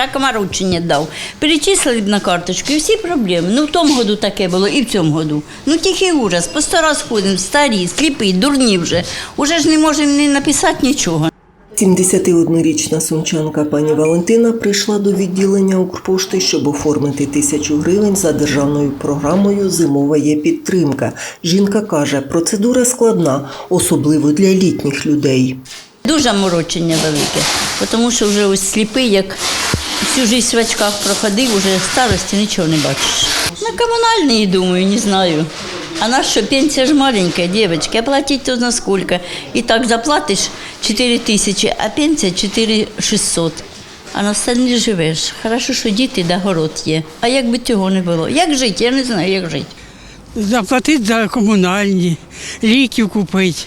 Ракоморочення дав. Перечислили б на карточку і всі проблеми. Ну в тому году таке було і в цьому году. Ну тихий ужас. По сто раз ходимо, старі, сліпі, дурні вже. Уже ж не можемо не написати нічого. 71-річна сумчанка пані Валентина прийшла до відділення Укрпошти, щоб оформити тисячу гривень за державною програмою Зимова є підтримка. Жінка каже, процедура складна, особливо для літніх людей. Дуже морочення велике, тому що вже ось сліпий, як всю життя в очках проходив, уже старості нічого не бачиш. На комунальний, думаю, не знаю. А на що, пенсія ж маленька, дівчатки, платить то на скільки. І так заплатиш 4 тисячі, а пенсія 4 600. А на остальні живеш. Хорошо, що діти да город є. А як би цього не було? Як жити? Я не знаю, як жити. Заплатити за комунальні, ліків купити.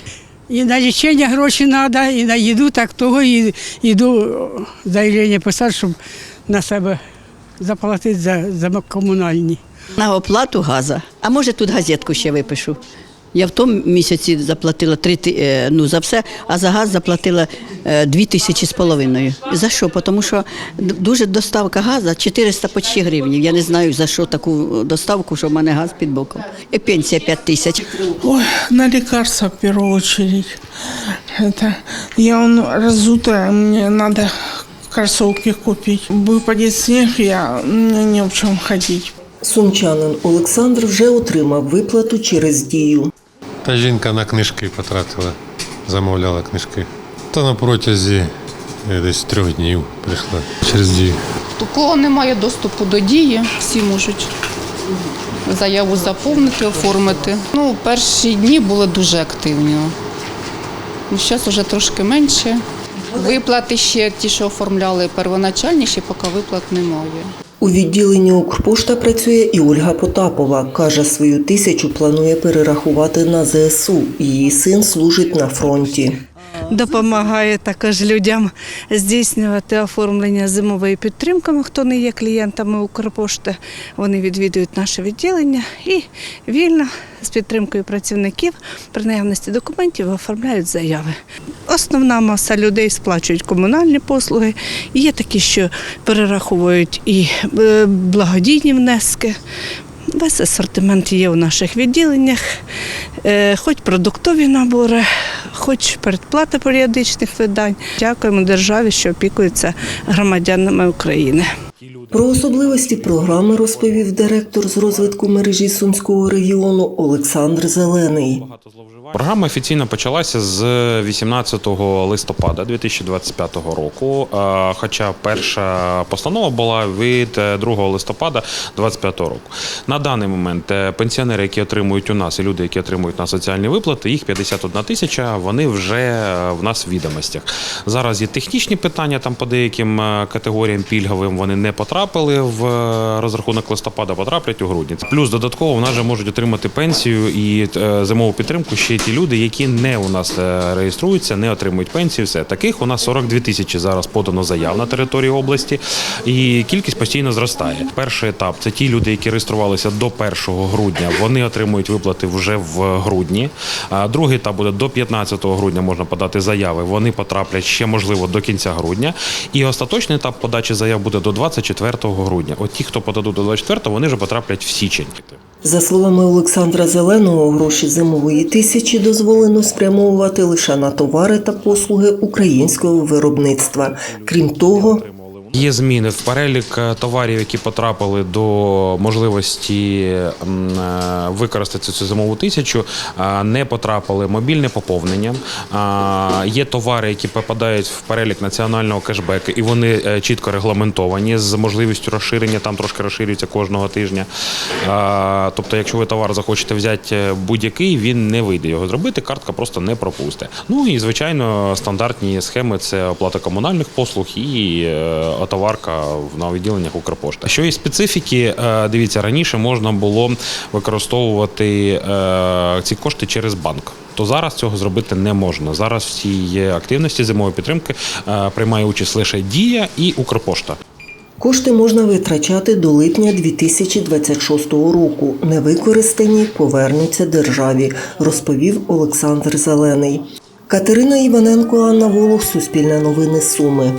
І на лічення гроші треба, і на їду так того, і йду заявлення писати, щоб на себе заплатити за, за комунальні. На оплату газа. А може тут газетку ще випишу. Я в тому місяці заплатила три е, ну, за все, а за газ заплатила е, дві тисячі з половиною. За що? Тому що дуже доставка газу 400 почти гривень. Я не знаю за що таку доставку, що в мене газ під боком. І пенсія 5 тисяч. Ой, на лекарства в первую очередь. Я он разутая, мне надо кроссовки купить. Выпадет снег, я не в чем ходить. Сумчанин Олександр вже отримав виплату через дію. Та жінка на книжки потратила, замовляла книжки. Та на протязі е, десь трьох днів прийшла через дію. У кого немає доступу до дії, всі можуть заяву заповнити, оформити. Ну, перші дні були дуже активні. Ну, Зараз вже трошки менше. Виплати ще ті, що оформляли первоначальні, ще поки виплат немає. У відділенні Укрпошта працює і Ольга Потапова. Каже, свою тисячу планує перерахувати на ЗСУ. Її син служить на фронті. Допомагає також людям здійснювати оформлення зимової підтримки. Хто не є клієнтами Укрпошти, вони відвідують наше відділення і вільно з підтримкою працівників при наявності документів оформляють заяви. Основна маса людей сплачують комунальні послуги. Є такі, що перераховують і е, благодійні внески. Весь асортимент є у наших відділеннях, Е, хоч продуктові набори, хоч передплата періодичних видань. Дякуємо державі, що опікується громадянами України. Про особливості програми розповів директор з розвитку мережі Сумського регіону Олександр Зелений. Програма офіційно почалася з 18 листопада 2025 року. е, Хоча перша постанова була від е, 2 листопада 2025 року. На даний момент е, пенсіонери, які отримують у нас, і люди, які отримують на соціальні виплати, їх 51 тисяча. Вони вже е, в нас в відомостях. Зараз є технічні питання там по деяким е, категоріям пільговим. Вони не потрапили в е, розрахунок листопада, потраплять у грудні. Плюс додатково в нас же можуть отримати пенсію і е, зимову підтримку ще ті люди, які не у нас е, реєструються, не отримують пенсію. Все таких у нас 42 тисячі зараз подано заяв на території області, і кількість постійно зростає. Перший етап це ті люди, які реєструвалися до 1 грудня. Вони отримують виплати вже в грудні. Другий етап буде до 15 грудня. Можна подати заяви. Вони потраплять ще можливо до кінця грудня. І остаточний етап подачі заяв буде до 24 грудня. От ті, хто подадуть до 24, вони вже потраплять в січень. За словами Олександра Зеленого, гроші зимової тисячі дозволено спрямовувати лише на товари та послуги українського виробництва. Крім того, Є зміни в перелік е, товарів, які потрапили до можливості е, використати цю зимову тисячу. Не потрапили мобільне поповнення. Є товари, які попадають в перелік національного кешбеку, і вони е, чітко регламентовані з можливістю розширення. Там трошки розширюється кожного тижня. Тобто, якщо ви товар захочете взяти будь-який, він не вийде його зробити. Картка просто не пропусте. Ну і звичайно, стандартні схеми це оплата комунальних послуг і товарка на відділеннях Укрпошти. Що є специфіки, е, дивіться, раніше можна було використовувати е, ці кошти через банк. То зараз цього зробити не можна. Зараз в цій активності зимової підтримки е, приймає участь лише Дія і Укрпошта. кошти можна витрачати до липня 2026 року. Невикористані повернуться державі, розповів Олександр Зелений. Катерина Іваненко, Анна Волох, Суспільне новини Суми.